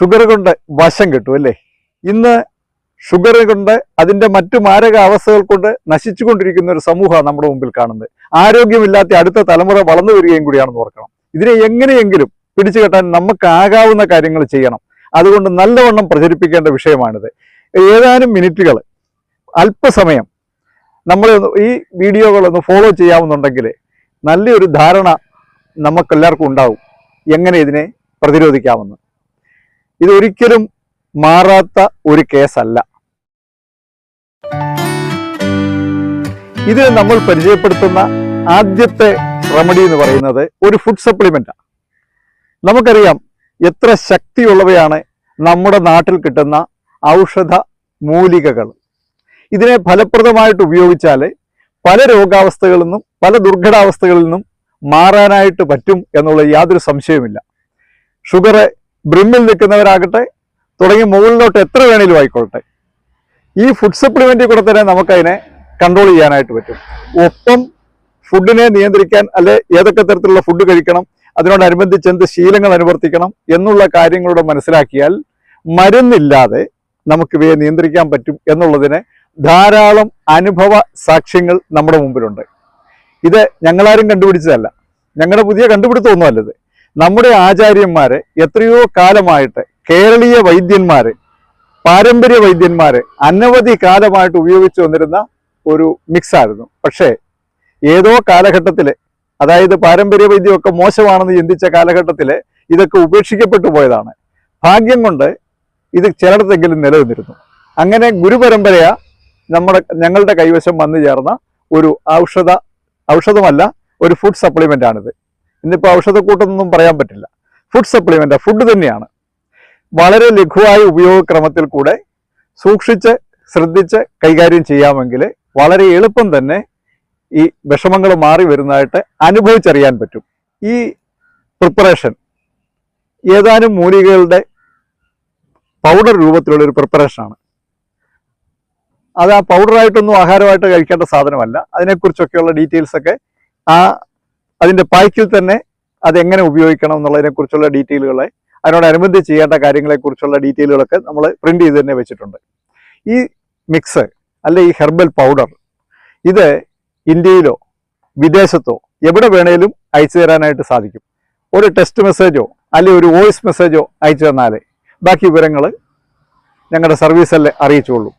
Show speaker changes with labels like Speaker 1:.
Speaker 1: Sugar കൊണ്ട് വശം കിട്ടും അല്ലേ? ഇന്ന് ഷുഗർ കൊണ്ട് അതിന്റെ മറ്റു മാരക അവസ്ഥകൾ കൊണ്ട് നശിച്ചുകൊണ്ടിരിക്കുന്ന ഒരു സമൂഹമാണ് നമ്മുടെ മുമ്പിൽ കാണുന്നത്. ആരോഗ്യമില്ലാത്ത അടുത്ത തലമുറ വളർന്നു വരികയും കൂടിയാണെന്ന് ഓർക്കണം. ഇതിനെ എങ്ങനെയെങ്കിലും പിടിച്ചു കെട്ടാൻ നമുക്കാകാവുന്ന കാര്യങ്ങൾ ചെയ്യണം. അതുകൊണ്ട് നല്ലവണ്ണം പ്രചരിപ്പിക്കേണ്ട വിഷയമാണിത്. ഏതാനും മിനിറ്റുകൾ അല്പസമയം നമ്മൾ ഈ വീഡിയോകളൊന്ന് ഫോളോ ചെയ്യാമെന്നുണ്ടെങ്കിൽ നല്ലൊരു ധാരണ നമുക്കെല്ലാവർക്കും ഉണ്ടാവും. എങ്ങനെ ഇതിനെ പ്രതിരോധിക്കാമെന്ന്. ഇതൊരിക്കലും മാറാത്ത ഒരു കേസല്ല. ഇത് നമ്മൾ പരിചയപ്പെടുത്തുന്ന ആദ്യത്തെ റെമഡി എന്ന് പറയുന്നത് ഒരു ഫുഡ് സപ്ലിമെന്റാണ് നമുക്കറിയാം എത്ര ശക്തിയുള്ളവയാണ് നമ്മുടെ നാട്ടിൽ കിട്ടുന്ന ഔഷധ മൂലികകൾ. ഇതിനെ ഫലപ്രദമായിട്ട് ഉപയോഗിച്ചാൽ പല രോഗാവസ്ഥകളിൽ നിന്നും പല ദുർഘടാവസ്ഥകളിൽ നിന്നും മാറാനായിട്ട് പറ്റും എന്നുള്ള യാതൊരു സംശയവുമില്ല. ഷുഗർ ബ്രിമ്മിൽ നിൽക്കുന്നവരാകട്ടെ തുടങ്ങി മുകളിലോട്ട് എത്ര വേണേലും ആയിക്കോട്ടെ. ഈ ഫുഡ് സപ്ലിമെന്റിൽ കൂടെ തന്നെ നമുക്കതിനെ കൺട്രോൾ ചെയ്യാനായിട്ട് പറ്റും. ഒപ്പം ഫുഡിനെ നിയന്ത്രിക്കാൻ അല്ലെ ഏതൊക്കെ തരത്തിലുള്ള ഫുഡ് കഴിക്കണം അതിനോടനുബന്ധിച്ച് എന്ത് ശീലങ്ങൾ അനുവർത്തിക്കണം എന്നുള്ള കാര്യങ്ങളോട് മനസ്സിലാക്കിയാൽ മരുന്നില്ലാതെ നമുക്ക് ഇവയെ നിയന്ത്രിക്കാൻ പറ്റും എന്നുള്ളതിന് ധാരാളം അനുഭവ സാക്ഷ്യങ്ങൾ നമ്മുടെ മുമ്പിലുണ്ട്. ഇത് ഞങ്ങളാരും കണ്ടുപിടിച്ചതല്ല. ഞങ്ങളുടെ പുതിയ കണ്ടുപിടുത്തമൊന്നുമല്ലത് നമ്മുടെ ആചാര്യന്മാരെ എത്രയോ കാലമായിട്ട് കേരളീയ വൈദ്യന്മാര് പാരമ്പര്യ വൈദ്യന്മാര് അനവധി കാലമായിട്ട് ഉപയോഗിച്ചു വന്നിരുന്ന ഒരു മിക്സ് ആയിരുന്നു പക്ഷേ ഏതോ കാലഘട്ടത്തിൽ അതായത് പാരമ്പര്യ വൈദ്യമൊക്കെ മോശമാണെന്ന് ചിന്തിച്ച കാലഘട്ടത്തിൽ ഇതൊക്കെ ഉപേക്ഷിക്കപ്പെട്ടു പോയതാണ്. ഭാഗ്യം കൊണ്ട് ഇത് ചിലയിടത്തെങ്കിലും നിലനിന്നിരുന്നു. അങ്ങനെ ഗുരുപരമ്പരയ നമ്മുടെ ഞങ്ങളുടെ കൈവശം വന്നു ചേർന്ന ഒരു ഔഷധ ഔഷധമല്ല ഒരു ഫുഡ് സപ്ലിമെന്റ് ആണിത് ഇന്നിപ്പോൾ ഔഷധക്കൂട്ടൊന്നും പറയാൻ പറ്റില്ല. ഫുഡ് സപ്ലിമെന്റ് ഫുഡ് തന്നെയാണ്. വളരെ ലഘുവായ ഉപയോഗക്രമത്തിൽ കൂടെ സൂക്ഷിച്ച് ശ്രദ്ധിച്ച് കൈകാര്യം ചെയ്യാമെങ്കിൽ വളരെ എളുപ്പം തന്നെ ഈ വിഷമങ്ങൾ മാറി വരുന്നതായിട്ട് അനുഭവിച്ചറിയാൻ പറ്റും. ഈ പ്രിപ്പറേഷൻ ഏതാനും മൂലികകളുടെ പൗഡർ രൂപത്തിലുള്ള ഒരു പ്രിപ്പറേഷനാണ് അത് ആ പൗഡറായിട്ടൊന്നും ആഹാരമായിട്ട് കഴിക്കേണ്ട സാധനമല്ല. അതിനെക്കുറിച്ചൊക്കെയുള്ള ഡീറ്റെയിൽസൊക്കെ ആ അതിന്റെ പായ്ക്കിൽ തന്നെ അതെങ്ങനെ ഉപയോഗിക്കണം എന്നുള്ളതിനെ കുറിച്ചുള്ള ഡീറ്റെയിലുകളെ അതിനോടനുബന്ധിച്ച് ചെയ്യേണ്ട കാര്യങ്ങളെക്കുറിച്ചുള്ള ഡീറ്റെയിലുകളൊക്കെ നമ്മൾ പ്രിന്റ് ചെയ്ത് തന്നെ വെച്ചിട്ടുണ്ട്. ഈ മിക്സ് അല്ലെ ഈ ഹെർബൽ പൗഡർ ഇത് ഇന്ത്യയിലോ വിദേശത്തോ എവിടെ വേണേലും അയച്ചു തരാനായിട്ട് സാധിക്കും. ഒരു ടെക്സ്റ്റ് മെസ്സേജോ അല്ലെങ്കിൽ ഒരു വോയിസ് മെസ്സേജോ അയച്ചു തന്നാലേ ബാക്കി വിവരങ്ങൾ ഞങ്ങളുടെ സർവീസല്ലേ അറിയിച്ചുകൊള്ളൂ